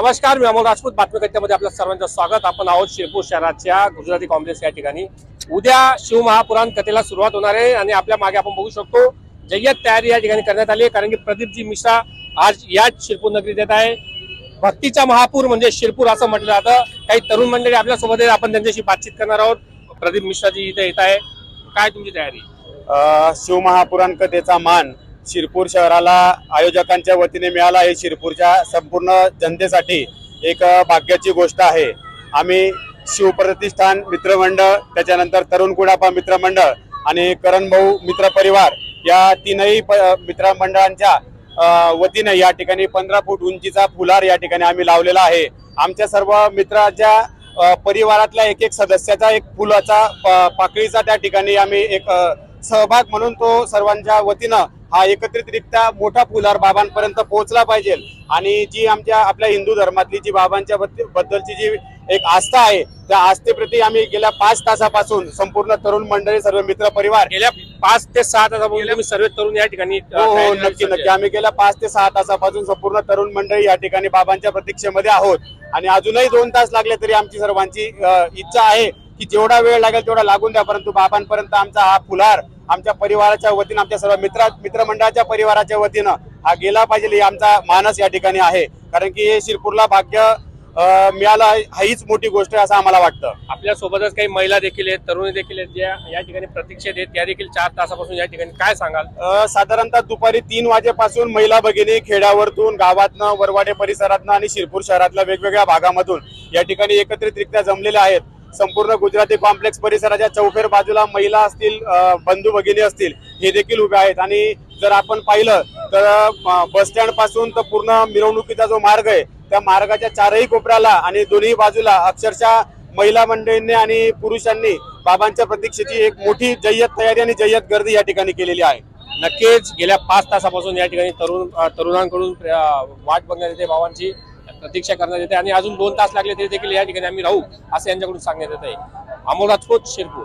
नमस्कार मी अमोल राजपूत बातमीकत्यामध्ये आपल्या सर्वांचं स्वागत. आपण आहोत शिरपूर शहराच्या गुजराती कॉम्प्लेक्स या ठिकाणी. उद्या शिवमहापुराण कथेला सुरुवात होणार आहे आणि आपल्या मागे आपण बघू शकतो जय्यत तयारी या ठिकाणी करण्यात आली आहे. कारण की प्रदीपजी मिश्रा आज याच शिरपूर नगरीत येत आहे. भक्तीचा महापूर म्हणजे शिरपूर असं म्हटलं जातं. काही तरुण मंडळी आपल्यासोबत आपण त्यांच्याशी बातचीत करणार आहोत. प्रदीप मिश्राजी इथे येत आहे. काय तुमची तयारी? शिवमहापुराण कथेचा मान शिरपूर शहराला आयोजकांच्या वतीने मिळाला. हे शिरपूरच्या संपूर्ण जनतेसाठी एक भाग्याची गोष्ट आहे. आम्ही शिवप्रतिष्ठान मित्रमंडळ त्याच्यानंतर तरुण कुडापा मित्रमंडळ आणि करण भाऊ मित्र परिवार या तीनही प- मित्रमंडळांच्या वतीने या ठिकाणी पंधरा फूट उंचीचा फुलार या ठिकाणी आम्ही लावलेला आहे. आमच्या सर्व मित्राच्या परिवारातल्या एक एक सदस्याचा एक फुलाचा प- पाकळीचा त्या ठिकाणी आम्ही एक सहभाग म्हणून तो सर्वांच्या वतीनं हा एकत्रितरित्या मोठा फुलार बाबांपर्यंत पोहोचला पाहिजे आणि जी आमच्या आपल्या हिंदू धर्मातली जी बाबांच्या बद्द- बद्दलची जी एक आस्था आहे त्या आस्थेप्रती आम्ही गेल्या पाच तासापासून संपूर्ण तरुण मंडळी सर्व मित्र परिवार गेल्या पाच ते सहा तासापासून सर्व तरुण या ठिकाणी हो हो नक्की नक्की. आम्ही गेल्या पाच ते सहा तासापासून संपूर्ण तरुण मंडळी या ठिकाणी बाबांच्या प्रतीक्षेमध्ये आहोत आणि अजूनही दोन तास लागले तरी आमची सर्वांची इच्छा आहे की जेवढा वेळ लागेल तेवढा लागून द्या परंतु बाबांपर्यंत आमचा हा फुलार आमच्या परिवाराच्या वतीनं आमच्या सर्व मित्र मित्रमंडळाच्या परिवाराच्या वतीनं हा गेला पाहिजे ही आमचा मानस या ठिकाणी आहे. कारण की हे शिरपूरला भाग्य मिळालं हीच मोठी गोष्ट आहे असं आम्हाला वाटतं. आपल्या सोबतच काही महिला देखील आहेत तरुणी देखील आहेत ज्या या ठिकाणी प्रतीक्षेत आहेत त्या देखील चार तासापासून या ठिकाणी काय सांगाल? साधारणतः दुपारी तीन वाजेपासून महिला भगिनी खेड्यावरतून गावातनं वरवाडे परिसरातनं आणि शिरपूर शहरातल्या वेगवेगळ्या भागामधून या ठिकाणी एकत्रितरित्या जमलेल्या आहेत. संपूर्ण गुजराती कॉम्प्लेक्स परिसराच्या चौफेर बाजूला महिला असतील बंधू भगिनी असतील हे देखील उभे आहेत. आणि जर आपण पाहिलं तर बसस्टँड बस स्टँडपासून तर पूर्ण मिरवणुकीचा जो मार्ग आहे त्या मार्गाच्या चारही कोपऱ्याला आणि दोन्ही बाजूला अक्षरशः महिला मंडळींनी आणि पुरुषांनी बाबांच्या प्रतीक्षेची एक मोठी जय्यत तयारी आणि जय्यत गर्दी या ठिकाणी केलेली आहे. नक्कीच गेल्या पाच तासापासून या ठिकाणी तरुण तरुणांकडून वाट बघण्यात येते बाबांची. प्रतीक्षा करण्यात येते आणि अजून दोन तास लागले तरी देखील या ठिकाणी आम्ही राहू असं यांच्याकडून सांगण्यात येत आहे अमोल राजपूत शिरपूर.